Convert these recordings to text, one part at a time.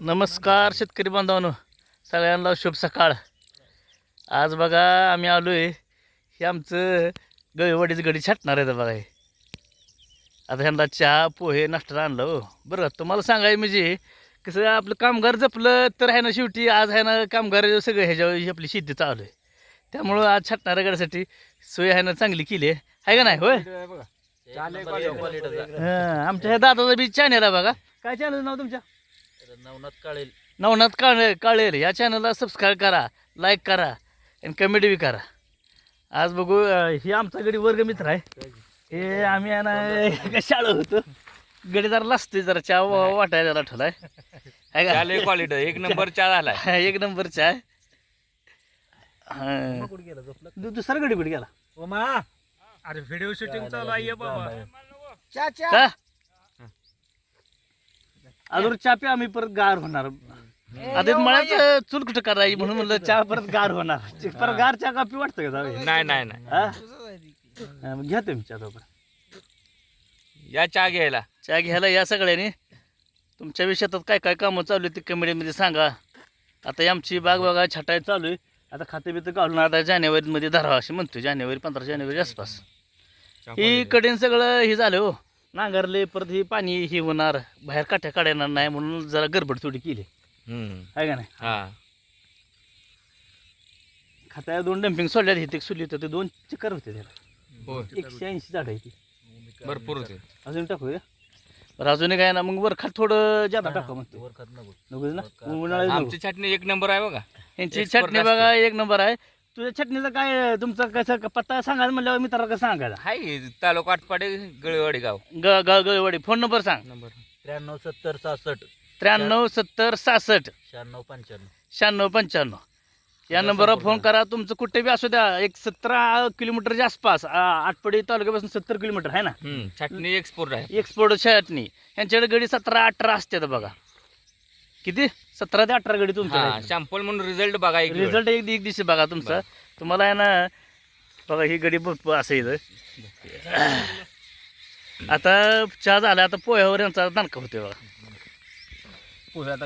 नमस्कार शेतकरी बांधवांनो. सगळ्यांना शुभ सकाळ. आज बघा आम्ही आलो आहे हे आमचं गळवडीच गडी छाटणार आहे बघा हे. आता ह्यांना चहा पोहे नाश्ता आणलं हो. बरं तुम्हाला सांगाय म्हणजे कसं आपलं कामगार जपलं तर आहे ना शेवटी आज आहे ना कामगार सगळं ह्याच्यावर ही आपली शेती चालू आहे. त्यामुळं आज छाटणाऱ्या गड्यासाठी सोय आहे ना चांगली केली आहे. आहे का नाही? होय? आमच्या ह्या दादाचा बी चॅनल आहे बघा. काय चॅनल नाव तुमच्या नवनाथ काळेल. नवनाथ काळे काळेर या चॅनलला सबस्क्राईब करा लाईक करा आणि कमेंट बी करा. आज बघू ही आमचा गडी वर्ग मित्र आहे. हे आम्ही आहे ना शाळा होतो. गडी जरा लाजतोय जरा चहा वा- वाटायला जरा ठेवलाय. आहे. क्वालिटी एक नंबर चहा झालाय. हा, एक नंबरचा आहे. हा. दु- दुसरा गडी कुठे गेला? अरे व्हिडिओ शूटिंग चालू आहे बाबा. का? अजून चहा प्या आम्ही परत गार होणार. आता मळ्याच चूल कुठं करायची म्हणून म्हणलं चहा परत गार होणार. परत गार चहा कापी वाटतं का जावे नाही नाही नाही. हा? हा, मग घ्या तुम्ही चहा तोपर्यंत. या चहा घ्यायला. चहा घ्यायला या सगळ्यांनी. तुमच्या विषयात काय काय कामं चालू आहेत ते कमेडीमध्ये सांगा. आता ही आमची बाग बघा छटाई चालू आहे. आता खाते बितं घालून आता जानेवारीमध्ये धरावा असे म्हणतो जानेवारी पंधरा जानेवारी आसपास. ही कडेन सगळं हे झालं हो. नांगरले परत ही पाणी हे होणार बाहेर काठ्या काढणार नाही म्हणून जरा गडबड थोडी केली. हम्म. आहे का नाही? हा. खात्या दोन डम्पिंग सोडल्या इथे सुली होतं ते दोन चक्कर होते त्याला. होय. एकशे ऐंशी झाड आहे ती. भरपूर होते. अजून टाकू का बरं अजून काय ना मग वर खात थोडं जादा टाकू म्हणतो. नको. ना? उन्हाळ्यात नको. आमची चटणी एक नंबर आहे बघा. यांची expert चटणी असते. बघा एक नंबर आहे. तुझ्या चटणीचा काय तुमचा कसं पत्ता सांगायला म्हणल्यावर मी तर कसं सांगायला हाय तालुका आटपाडे गळेवाडी गाव. ग ग गळवाडी. फोन नंबर सांग. नंबर. त्र्याण्णव सत्तर सहासष्ट. त्र्याण्णव सत्तर सहासष्ट. शहाण्णव पंच्याण्णव. शहाण्णव पंच्याण्णव. या नंबरवर फोन करा. तुमचं कुठे बी असू द्या एक सतरा किलोमीटरच्या आसपास आ, आटपडी तालुक्यापासून सत्तर किलोमीटर आहे ना? हम्म, चटणी एक्सपोर्ट आहे. एक्सपोर्ट चटणी. यांच्याकडे गडी सतरा अठरा असते बघा. किती? सतरा ते अठरा गडी हा तुमच्या शॅम्पल म्हणून रिझल्ट बघा एक. रिझल्ट एक एक दिवशी बघा तुमचा. तुम्हाला आहे ना बघा ही गडी भरपूर असं इथं आता चहा झाला आता पोह्यावर यांचा दणका होते बघा.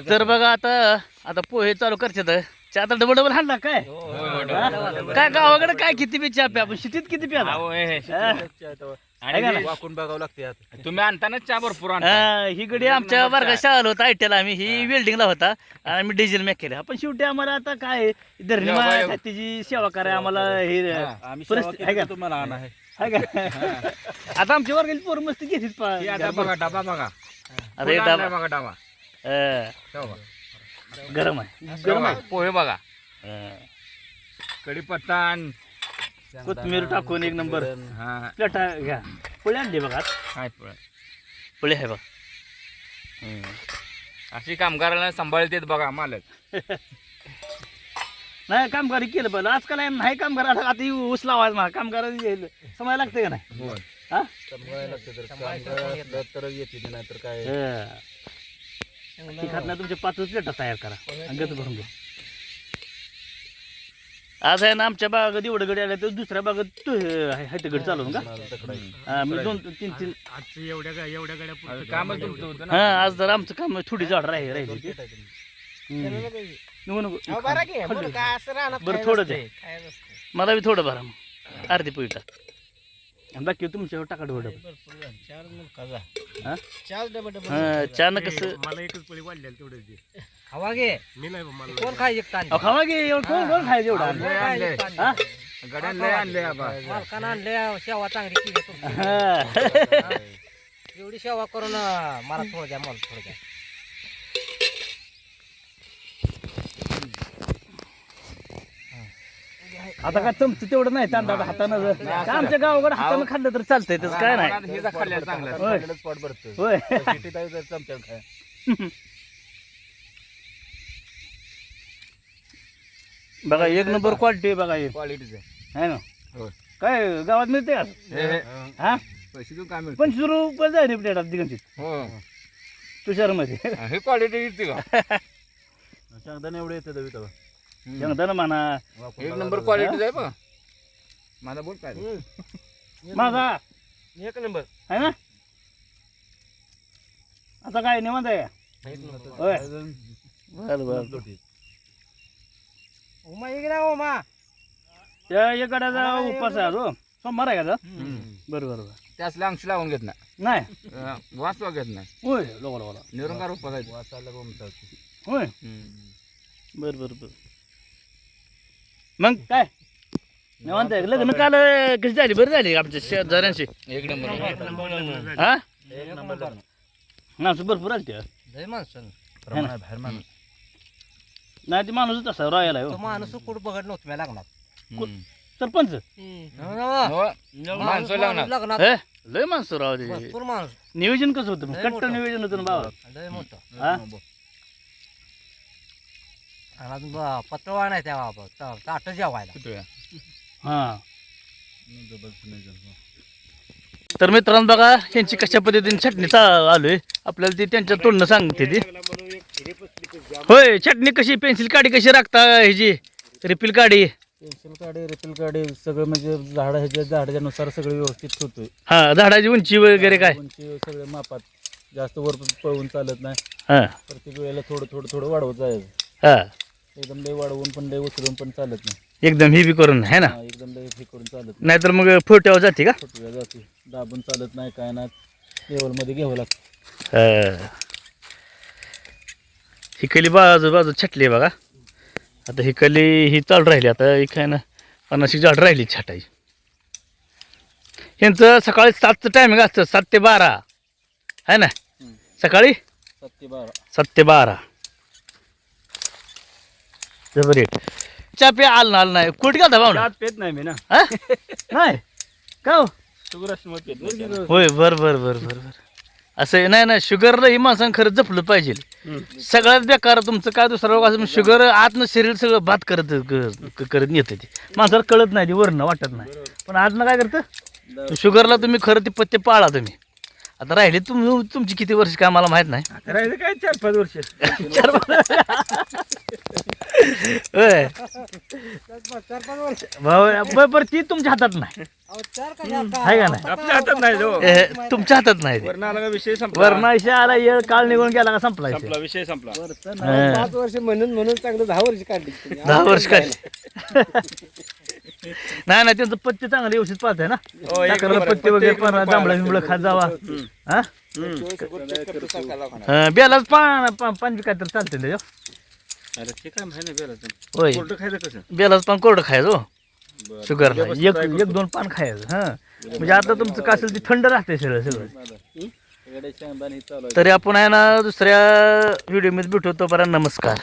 तर बघा आता आता पोहे चालू करतात. चहा तर डबल डबल हाणला काय? हा? काय गावाकडे काय किती बी चहा प्या आपण शेतीत किती प्या अहो. आहे का नाही? वाकून बघावं लागते आता. तुम्ही आणताना चहा भरपूर आणता. हा, ही गडी आमच्या वर्गात शाळा होता आयटीला आम्ही. ही वेल्डिंगला होता. आणि आम्ही डिझेल मॅक केलं पण शेवटी आम्हाला आता काय धरणी माया खात्याची सेवा करा आम्हाला हे. आम्ही परिस्थिती आहे का? तुम्हाला आणा आहे आहे का? आता आमच्या वर्गाची पोर मस्ती घेतील पा- हे आता बघा डबा बघा. हे फुल आणलाय डबा बघा डबा. हा, ठेवा. गरम आहे. गरम आहे पोहे बघा. हा. कढीपत्ता आणि कोथिंबीर टाकून एक नंबर. हा. प्लेटा घ्या. पोळी आणली बघा काय पोहे. पोळी. आहे बघा. अशी कामगाराला सांभाळतेत बघा मालक. नाही कामगार केलं पाहिजे आजकाल नाही कामगार आता आता ही ऊस लावायचं मला कामगार समय लागते का नाही? हा? तर येते काय? हा. ती खात नाही तुमच्या पाचच प्लेटा तयार करा. आणि गच भरून घ्या. आज आहे ना आमच्या बागात एवढं गडी आल्या तर दुसऱ्या बागात तू हायत गडी चालवून का हा, मी दोन तीन तीन आजची एवढ्या गा- एवढ्या गाड्या अरे कामच तुमचं होतं ना हा आज जरा आमचं काम थोडी झाड राहील राहिली ती. हम्म. नको नको खाली. बरं थोडं द्या मला बी थोडं भरा मग अर्धी पोईटा बाकी तुमच्यावर टाका थोडं हा? हा चानं कसं मला एकच पोळी वाढलेली तेवढंच दे. हवा घे मी नाही बा, मला कोण खाय एक ताण? अहो, खावा घे एवढं कोण कोण खायचं एवढं? आणलंय, आणलंय. हा? गड्या लय आणले आबा. मालकानं आणले शेवा चांगली केली तुमची. हा. एवढी सेवा करून अं, मला थोडं द्या मला थोडं द्या. आता काय चमचं तेवढं नाही तांदळात हातानं जर- काय आमच्या गावाकडे हातानं खाल्लं तर चालतंय तसं काय नाही. हे चांगलं स्पॉट भरतं होय. खाय. बघा एक नंबर क्वालिटी आहे बघा क्वालिटीच आहे. आहे ना? होय. काय गावात मिळते का? हे, हे. हा? पैसे देऊन काय मिळतं पंचवीस रुपये जाईल प्लेटात दिगंचित हो. तुषारमध्ये. हे क्वालिटी येते का? एवढे येते दवी तेव्हा. शेंगदाणा म्हणा एक नंबर लागतं. क्वालिटीच आहे बघा. माझा बोल काय माझा. एक नंबर. आहे ना? आता काय निवांत आहे? का? होय. बरं बरं. उमा ये गेला उमा. त्या एकाड्याचा उपास आहे हो सोमवार आहे का तो? बरं बरं बरं. त्यासला अंश लावून घेत नाही. वास घेत नाही. होय निरंकार उपवास आहे वाचायला. होय. बरं बरं बरं. मग? काय? निवांत आहे. लग्न काल कशी झाली? बरं झाली आमच्या शेजाऱ्यांशी एक नंबर. हा? एक नंबर. लग्न. माणसं भरपूर आली त्या लय माणसं. प्रमाण आहे, बाहेर माणूस. नाही ती माणूसच तसा राहायला तो हो माणूस कुठं बघत नव्हतं मी लागणार. सरपंच? माणसं हे? लय माणसं राव ते. भरपूर माणूस. नियोजन कसं होतं? मग? लय कट्टर मोठं. नियोजन होतं ना बाबा लय मोठं. हा? आणि अजून ब- पत्रवाळ नाही त्या ताटं जेवायला? हा. तर मित्रांनो बघा यांची कशा पद्धतीने चटणी चा- आलोय. आपल्याला ती त्यांच्या तोंडनं सांगते ती. होय चटणी कशी पेन्सिल काडी कशी राखता ह्याची? रिफिल काडी. पेन्सिल काढे रिफिल काढे सगळं म्हणजे झाड ह्याच्या झाडाच्या नुसार सगळं व्यवस्थित होतोय हा झाडाची उंची वगैरे काय? उंची सगळं मापात. जास्त वर पळवून चालत नाही. हा. प्रत्येक वेळेला थोडं थोडं थोडं वाढवत जायचं. हा. एकदम लय वाढवून पण लय उचलून पण चालत नाही. एकदम ही बी करून है ना? हा, एकदम लय हे करून चालत नाही. नाहीतर मग फोट्यावर जाते का? फुटव्या जाते. दाबून चालत नाही काय नाही. लेवलमध्ये घ्यावं लागतं. हा. ही कली बाजू बाजू छटली आहे बघा. आता ही कली ही चालू राहिली आता ही काय ना पन्नाशी झाड राहिली छटाई यांचं सकाळी सातचं टायमिंग असतं सात ते बारा. आहे ना? सकाळी? सात ते बारा. सात ते बारा. जबर एक पे आल ना आल नाही. कुठे गेला भावना? पेत नाही मी ना. हा? नाही. का हो? पेत नाही होय बर बर बर बर बर. असं नाही ना शुगरला ही माणसानं खरंच जपलं पाहिजे. सगळ्यात बेकार तुमचं काय दुसरं रोग असं शुगर आतनं शरीर सगळं भात करत क- क- करत येतं ते. माणसाला कळत नाही ते वरनं वाटत नाही. पण आतनं काय करतं? शुगरला तुम्ही खरं ते पत्ते पाळा तुम्ही. आता राहिले तुम तुमची किती वर्ष काय मला माहीत नाही. राहिलं काय चार पाच वर्ष? चार होय चार पाच वर्ष. भाऊ ब- बरं ती तुमच्या हातात नाही. अहो, चार कशा आता? आहे का नाही? आपल्या हातात नाही जो. ए, तुमच्या हातात नाही ते. वरणाला का विषय संपला? वरणाशी आला येळ काळ निघून गेला का संपला विषय. संपला विषय संपला. हा. पाच वर्ष म्हणून म्हणून चांगलं दहा वर्ष काढली. दहा वर्ष काय नाही नाही त्यांचं पत्ते चांगलं व्यवस्थित पाहत ना. हो, एक टाकलं नंबर. पत्ते वगैरे पण जांभळा बिंबळ खात जावा. हा बेलाच पान पान बी चालते ना. अरे ते काय माहिती नाही बेलाचं होय कोरडं खायचं कसं बेलाच पान कोरडं खायचं हो. शुगर एक. एक दोन पान खायचं हा म्हणजे आता तुमचं काय असेल ते थंड राहते सगळं सगळं. तरी आपण आहे ना दुसऱ्या व्हिडिओमध्ये भेटू तोपर्यंत नमस्कार